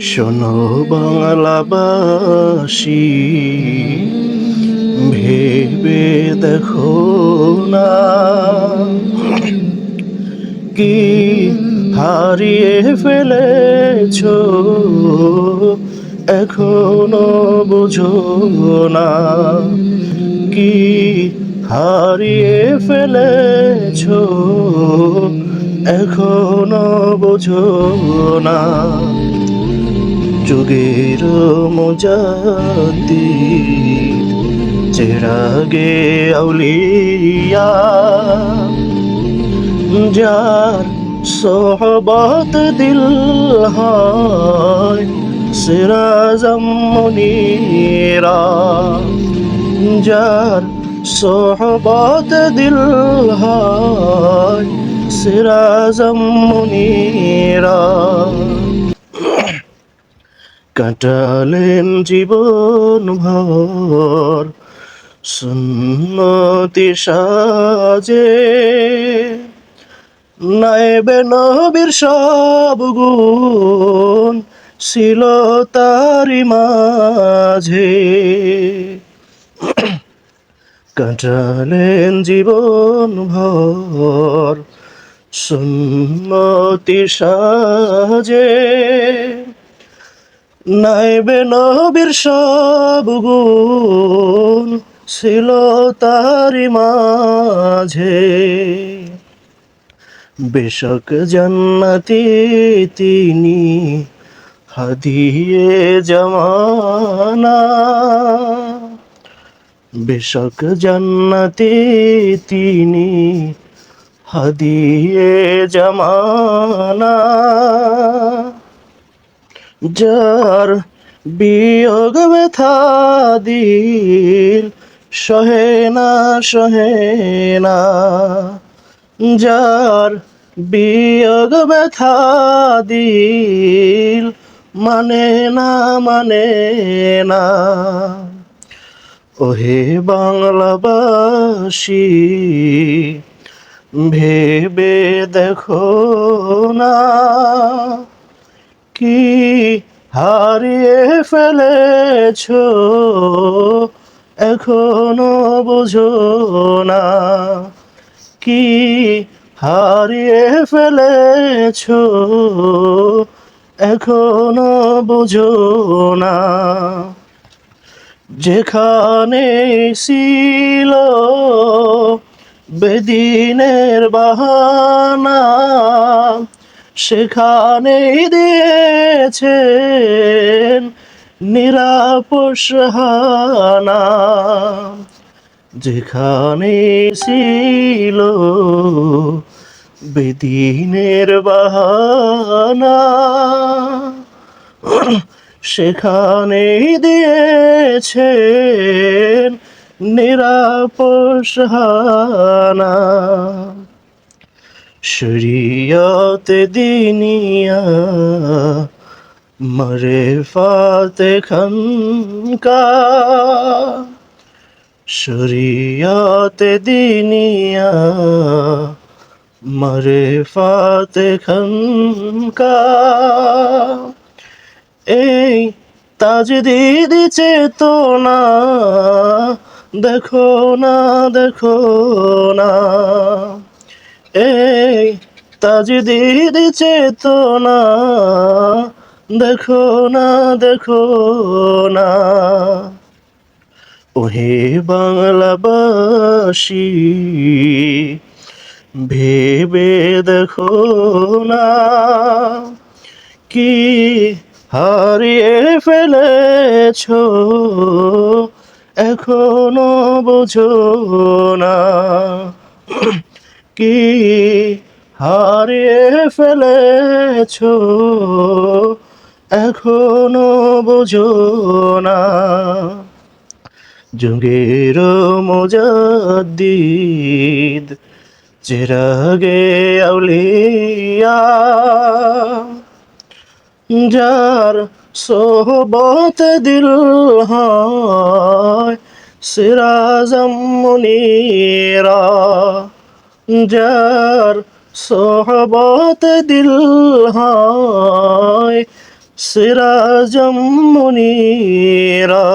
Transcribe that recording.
শোনো বাংলাবাসী, ভেবে দেখো না কি হারিয়ে ফেলেছ, এখনও বুঝো না কি হারিয়ে ফেলেছ, এখনও বুঝো না যুগের মজাতি চেরাগে আউলিয়া যার সোহবত দিল হয় সিরাজম যার সোহবত দিল হয় সিরাজম কাটালেন জীবন ভর, সুন্নতি সাজে। নাইবে নবীর সব গুণ ছিল তারি মাঝে। কাটালেন জীবন ভর, সুন্নতি সাজে। নাইবে নবীর সব গুণ ছিল তারি মাঝে। বেশক জান্নাতি তিনি হাদিয়ে জমানা। বেশক জান্নাতি তিনি হাদিয়ে জমানা। যার বিয়োগ ব্যথা দিল। সহে না সহে না। যার বিয়োগ ব্যথা দিল। মানে না মানে না। ওহে বাংলাবাসী, ভেবে দেখো না। কি হারিয়ে ফেলেছ? এখনও বুঝো না কি হারিয়ে ফেলেছ? এখনও বুঝো না যেখানে ছিল বেদিনের বাহানা সেখানেই দিয়েছেন নিরাপোষ হানা। যেখানে ছিল বেদিনের বাহানা সেখানে দিয়েছেন নিরাপোষ হানা। শরিয়ত দিনিয়া, মরে ফাতে খনকা শরিয়ত দিনিয়া, মরে ফাতে খনকা এই তাজদিদ চেতনা, দেখো না দেখো না। এই তাজদিদ চেতনা, দেখো না দেখো না। ওহে বাংলাবাসী, ভেবে দেখো না কি হারিয়ে ফেলেছ, এখনও বোঝো না। কি হারিয়ে ফেলেছ? এখনও বোঝো না। যুগের মোজাদ্দিদ, চেরাগে আউলিয়া, যার সোহবত দিল হয় সিরাজম মুনিরা। যার সোহবত দিল হয় সিরাজম মুনিরা।